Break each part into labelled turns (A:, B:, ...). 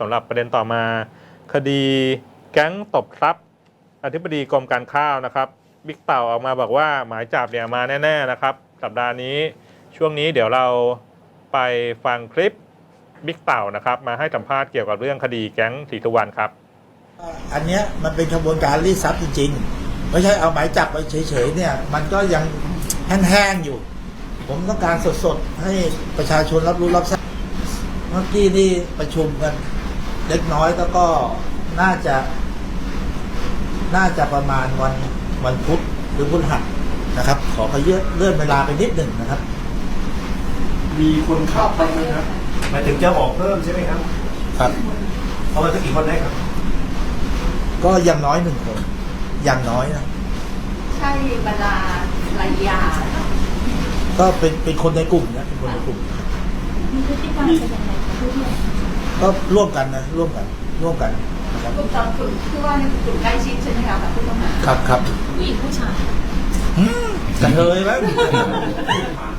A: สำหรับประเด็นต่อมา คดีแก๊งตบทรัพย์อธิบดีกรมการข้าวนะครับบิ๊กเต่าออกมาบอกว่าหมายจับเนี่ยมาแน่ ๆนะครับ สัปดาห์นี้ช่วงนี้เดี๋ยวเราไปฟังคลิปบิ๊กเต่านะครับ มาให้สัมภาษณ์เกี่ยวกับเรื่องคดีแก๊งสีสุวรรณครับ
B: อันเนี้ยมันเป็นขบวนการรีดทรัพย์จริงๆ ไม่ใช่เอาหมายจับไปเฉยๆเนี่ย มันก็ยังแห้งๆอยู่ ผมต้องการสดๆ ให้ประชาชนรับรู้รับทราบเมื่อกี้นี่ประชุมกัน เล็กน้อยแล้วก็น่าจะ น่าจะประมาณวันวันพุธหรือพุธหัสนะครับ ขอขยื่นเลื่อนเวลาไปนิดหนึ่งนะครับ
C: มีคนเข้าไปไหมครับ
D: หมายถึงจะออกเพิ่มใช่ไหมครับ
B: ครับ
D: เอามาสักกี่คนได้ครับ
B: ก็อยังน้อยหนึ่งคนอย่างน้อยนะ
E: ใช่บรรดาลายา
B: ก็เป็นเป็นคนในกลุ่มนะเป็นคนในกลุ่ม
E: มีพฤติกรรมเป็นยังไงคะผู้ที่
B: ก็ร่วมกันนะร่วมกันร่วมกันนะครับ
E: กลุ่มตอนกลุ่มที่ว่าในกลุ่มใกล้ชิดใช่ไหมคะกับผู้ต้องหา
B: ครับครับ
E: ผู้หญิงผู้ชาย
B: อืมกระเทยไหม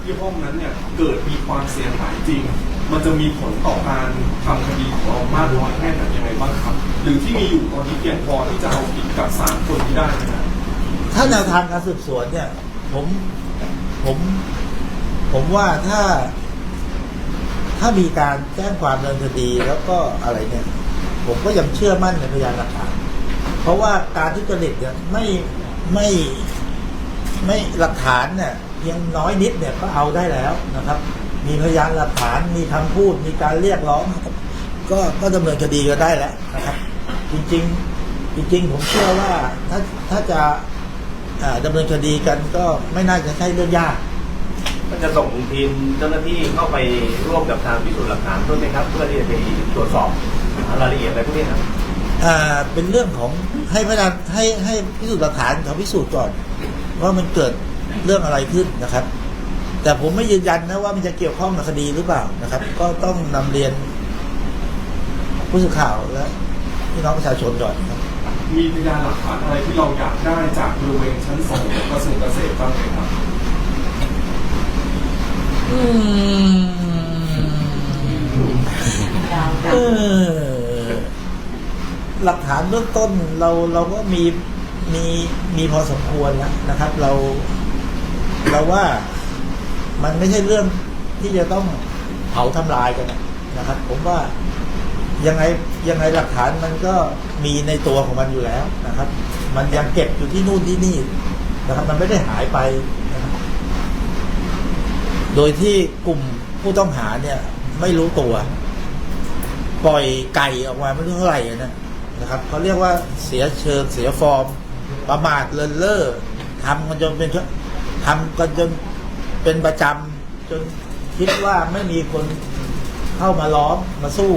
C: ที่ห้องนั้นเนี่ยเกิดมีความเสียหายจริง มันจะมีผลต่อการทำคดีของเรามากน้อยแค่ไหนยังไงบ้างครับ หรือที่มีอยู่ตอนนี้เพียงพอที่จะเอาผิดกับสามคนที่ได้ไหมครับ
B: ถ้าแนวทางการสืบสวนเนี่ย ผมผม ผมว่าถ้า ถ้ามีการแจ้งความดำเนินคดีแล้วก็อะไรเนี่ย ผมก็ยังเชื่อมั่นในพยานหลักฐานเพราะว่าการทุจริตเนี่ยไม่ไม่ไม่หลักฐานเนี่ยเพียงน้อยนิดเนี่ยก็เอาได้แล้วนะครับ มีพยานหลักฐานมีคำพูด มีการเรียกร้อง ก็ก็ดำเนินคดีก็ได้แล้วนะครับ จริงๆจริง ๆ ผมเชื่อว่าถ้าถ้าจะอ่าดำเนินคดีกันก็ไม่น่าจะใช่เรื่องยาก
D: มันจะส่งทีมเจ้าหน้าที่เข้าไปร่วมกับทางพิสูจน์หลักฐานด้วยไหมครับ เพื่อที่จะไปตรวจสอบหารายละเอียดอะไรพวกนี้ครับ
B: อ่าเป็นเรื่องของให้พนักให้ให้พิสูจน์หลักฐานเขาพิสูจน์ก่อน ว่ามันเกิดเรื่องอะไรขึ้นนะครับ แต่ผมไม่ยืนยันนะว่ามันจะเกี่ยวข้องกับคดีหรือเปล่านะครับ ก็ต้องนำเรียนผู้สื่อข่าวและพี่น้องประชาชนก่อนครับ
C: มีพยานหลักฐานอะไรที่เราอยากได้จากบริเวณชั้นสองของกระทรวงเกษตรบ้างไหมครับ
B: อืม เออหลักฐานเบื้องต้นเราเราก็มีมีมีพอสมควรแล้วนะครับ เรา เราว่ามันไม่ใช่เรื่องที่จะต้องเผาทำลายกันนะครับ ผมว่ายังไงยังไงหลักฐานมันก็มีในตัวของมันอยู่แล้วนะครับ มันยังเก็บอยู่ที่นู่นที่นี่นะครับ มันไม่ได้หายไป โดยที่กลุ่มผู้ต้องหาเนี่ย ไม่รู้ตัว ปล่อยไก่ออกมาไม่รู้เท่าไหร่นะนะครับเขาเรียกว่าเสียเชิงเสียฟอร์ม ประมาทเลินเล่อทำกันจนเป็นทำกันจนเป็นประจำจนคิดว่าไม่มีคนเข้ามาล้อมมาสู้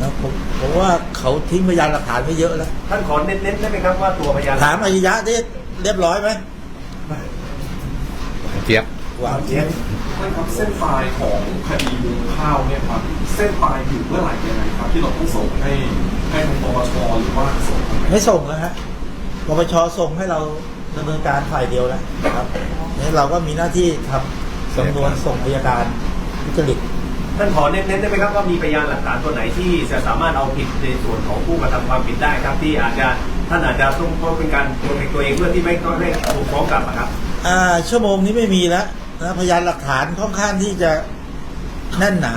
B: นะผมผมว่าเขาทิ้งพยานหลักฐานไปเยอะแล้ว
D: ท่านขอเน้นๆได้ไหมครับว่าตัวพยาน
B: ถามอริยะได้เรียบร้อยไหม
A: เจี๊ยบ
B: วางเทียน
C: ท่านครับเส้นปลายของคดีมูลข้าวเนี่ยครับเส้นปลายอยู่เมื่อไหร่ยังไงครับ ที่เราต้องส่งให้ให้ทางปปชหรือว่าส่งทางไหน
B: ไม่ส่งแล้วฮะปปชส่งให้เราดำเนินการฝ่ายเดียวแล้วนะครับนี่เราก็มีหน้าที่ทำสำนวนส่งพยาการทุจริต
D: ท่านขอเน้นๆได้ไหมครับว่ามีพยานหลักฐานตัวไหนที่จะสามารถเอาผิดในส่วนของผู้กระทำความผิดได้ครับ ที่อาจจะท่านอาจจะต้องต้องเป็นการโปรเทคตัวเองเพื่อที่ไม่ต้องให้ถูกฟ้องกลับอะครับ
B: อ่าชั่วโมงนี้ไม่มีแล้ว นะพยานหลักฐานค่อนข้างที่จะแน่นหนา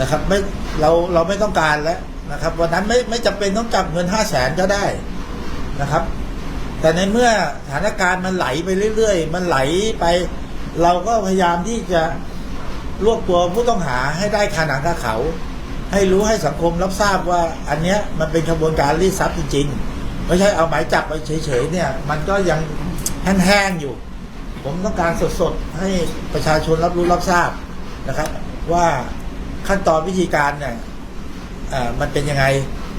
B: นะครับ ไม่เราเราไม่ต้องการแล้วนะครับ วันนั้นไม่ไม่จำเป็นต้องจับเงินห้าแสนก็ได้นะครับ แต่ในเมื่อสถานการณ์มันไหลไปเรื่อยๆ มันไหลไป เราก็พยายามที่จะรวบตัวผู้ต้องหาให้ได้คาหนังคาเขา ให้รู้ให้สังคมรับทราบว่า อันเนี้ยมันเป็นขบวนการรีดทรัพย์จริงๆไม่ใช่เอาหมายจับไปเฉยๆเนี่ย มันก็ยังแห้งๆอยู่ ผมต้องการสดๆ ให้ประชาชนรับรู้รับทราบนะครับ ว่าขั้นตอนวิธีการเนี่ยมันเป็นยังไง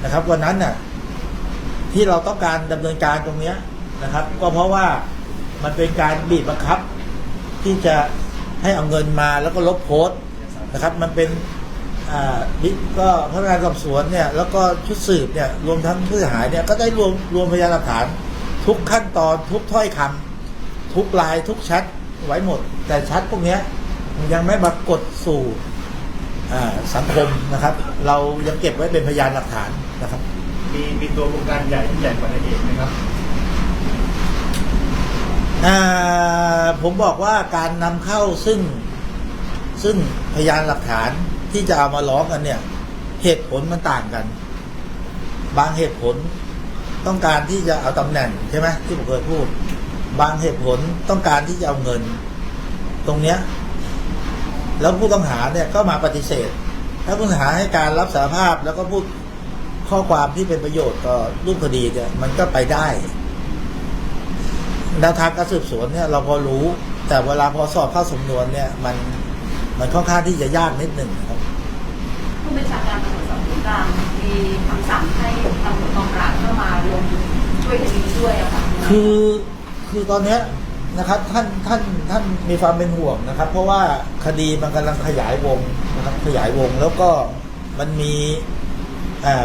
B: นะครับ วันนั้นน่ะที่เราต้องการดำเนินการตรงเนี้ยนะครับ ก็เพราะว่ามันเป็นการบีบบังคับ ที่จะให้เอาเงินมาแล้วก็ลบโพสต์นะครับ มันเป็นอ่าบิ๊กก็พนักงานสอบสวนเนี่ยแล้วก็ชุดสืบเนี่ยรวมทั้งผู้เสียหายเนี่ยก็ได้รวมรวมพยานหลักฐาน ทุกขั้นตอนทุกถ้อยคำ ทุกไลน์ทุกแชทไว้หมด แต่แชทพวกเนี้ยมันยังไม่ปรากฏสู่อ่าสังคมนะครับ เรายังเก็บไว้เป็นพยานหลักฐานนะครับ
F: มีมีตัวโครงการใหญ่ที่ใหญ่กว่านายเอกไหมครับ
B: อ่าผมบอกว่าการนำเข้าซึ่งซึ่งพยานหลักฐานที่จะเอามาร้องกันเนี่ย เหตุผลมันต่างกัน บางเหตุผลต้องการที่จะเอาตำแหน่งใช่ไหมที่ผมเคยพูด บางเหตุผลต้องการที่จะเอาเงิน ตรงเนี้ย แล้วผู้ต้องหาเนี่ยก็มาปฏิเสธ ถ้าผู้ต้องหาให้การรับสารภาพแล้วก็พูดข้อความที่เป็นประโยชน์ต่อรูปคดีเนี่ยมันก็ไปได้แนวทางการสืบสวนเนี่ยเราพอรู้ แต่เวลาพอสอบเข้าสำนวนเนี่ย มันมันค่อนข้างที่จะยากนิดหนึ่งครับ
E: ผู้บัญชาการตำรวจสอบสวนกลางมีคำสั่งให้ตำรวจกองปราบเข้ามาลงช่วยคดีด้วยอะค่ะ
B: คือ คือตอนเนี้ยนะครับท่านท่านท่านมีความเป็นห่วงนะครับ เพราะว่าคดีมันกำลังขยายวงนะครับขยายวงแล้วก็มันมี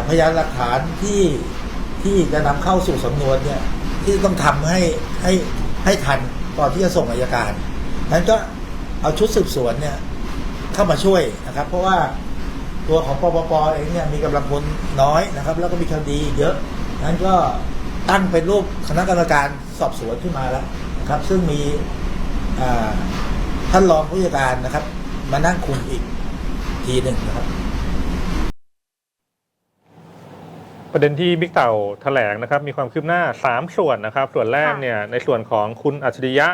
B: พยานหลักฐานที่ที่จะนำเข้าสู่สำนวนเนี่ยที่ต้องทำให้ให้ให้ทันก่อนที่จะส่งอายการนั้นก็เอาชุดสืบสวนเนี่ยเข้ามาช่วยนะครับ เพราะว่าตัวของปปปเองเนี่ยมีกำลังพลน้อยนะครับ แล้วก็มีคดีเยอะนั้นก็ ตั้งเป็นรูปคณะกรรมการสอบสวนขึ้นมาแล้วนะครับ ซึ่งมีอ่าท่านรองผู้จัดการนะครับ มานั่งคุมอีกทีหนึ่งนะครับ
A: ประเด็นที่บิ๊กเต่าแถลงนะครับ มีความคืบหน้า 3 ส่วนนะครับ ส่วนแรกเนี่ยในส่วนของคุณอัจฉริยะ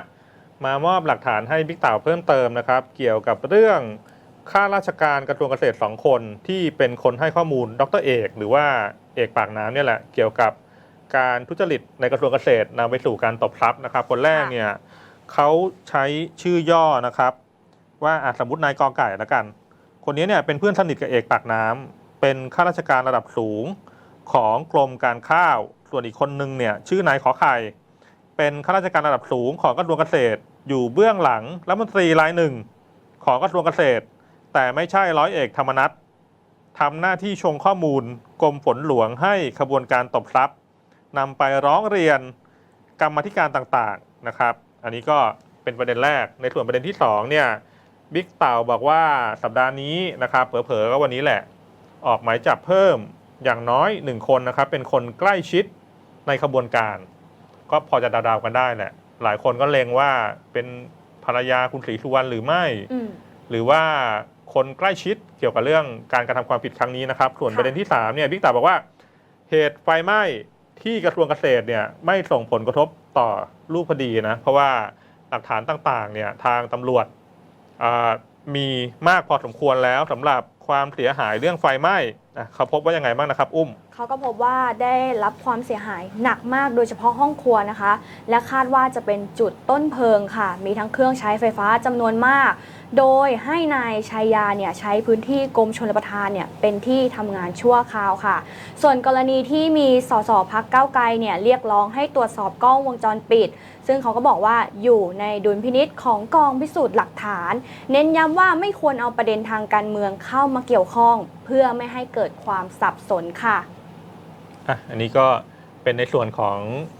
A: มามอบหลักฐานให้บิ๊กเต่าเพิ่มเติมนะครับ เกี่ยวกับเรื่องข้าราชการกระทรวงเกษตร 2 คนที่เป็นคนให้ข้อมูลดรเอก หรือว่าเอกปากน้ำเนี่ยแหละเกี่ยวกับ การทุจริตในกระทรวงเกษตรนำไปสู่การตบทรัพย์นะครับ คนแรกเนี่ยเขาใช้ชื่อย่อนะครับ ว่าอะสมมตินายกอไก่ละกัน คนนี้เนี่ยเป็นเพื่อนสนิทกับเอกปากน้ำเป็นข้าราชการระดับสูงของกรมการข้าว ส่วนอีกคนนึงเนี่ยชื่อนายขอไข่ เป็นข้าราชการระดับสูงของกระทรวงเกษตร อยู่เบื้องหลังรัฐมนตรีรายหนึ่งของกระทรวงเกษตร แต่ไม่ใช่ร้อยเอกธรรมนัฐทำหน้าที่ชงข้อมูลกรมฝนหลวงให้ขบวนการตบทรัพย์ นำไปร้องเรียนกรรมาธิการต่างๆนะครับ อันนี้ก็เป็นประเด็นแรกในส่วนประเด็นที่สองเนี่ยบิ๊กเต่าบอกว่าสัปดาห์นี้นะครับเผลอๆก็วันนี้แหละ ออกหมายจับเพิ่มอย่างน้อยหนึ่งคนนะครับ เป็นคนใกล้ชิดในขบวนการ ก็พอจะเดาๆกันได้แหละ หลายคนก็เลงว่าเป็นภรรยาคุณศรีสุวรรณหรือไม่
G: อืม
A: หรือว่าคนใกล้ชิดเกี่ยวกับเรื่องการกระทำความผิดครั้งนี้นะครับ ส่วน
G: ค่ะ
A: ประเด็นที่3เนี่ยบิ๊กตาบอกว่าเหตุไฟไหม้ ที่กระทรวงเกษตรเนี่ยไม่ส่งผลกระทบต่อรูปคดีนะเพราะว่าหลักฐานต่างๆเนี่ยทางตำรวจมีมากพอสมควรแล้วสำหรับความเสียหายเรื่องไฟไหม้อะเขาพบว่ายังไงบ้างนะครับ อุ้ม
G: เขาก็พบว่าได้รับความเสียหายหนักมากโดยเฉพาะห้องครัวนะคะ และคาดว่าจะเป็นจุดต้นเพลิงค่ะ มีทั้งเครื่องใช้ไฟฟ้าจำนวนมาก โดยให้นายชัยยาเนี่ยใช้พื้นที่กรมชลประทานเนี่ยเป็นที่ทำงานชั่วคราวค่ะ ส่วนกรณีที่มีสสพักเก้าวไกลเนี่ยเรียกร้องให้ตรวจสอบกล้องวงจรปิด ซึ่งเขาก็บอกว่าอยู่ในดุลพินิษของกองพิสูจน์หลักฐาน เน้นย้ำว่าไม่ควรเอาประเด็นทางการเมืองเข้ามาเกี่ยวข้อง พื่อไม่ให้เกิดความสับสนค่ะ
A: อะอันนี้ก็เป็นในส่วนของ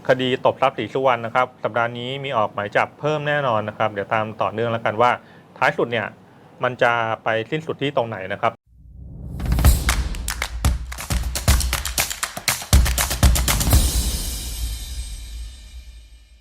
A: คดีตบทรัพย์ศรีสุวรรณนะครับ สัปดาห์นี้มีออกหมายจับเพิ่มแน่นอนนะครับ เดี๋ยวตามต่อเนื่องแล้วกันว่า ท้ายสุดเนี่ยมันจะไปสิ้นสุดที่ตรงไหนนะครับ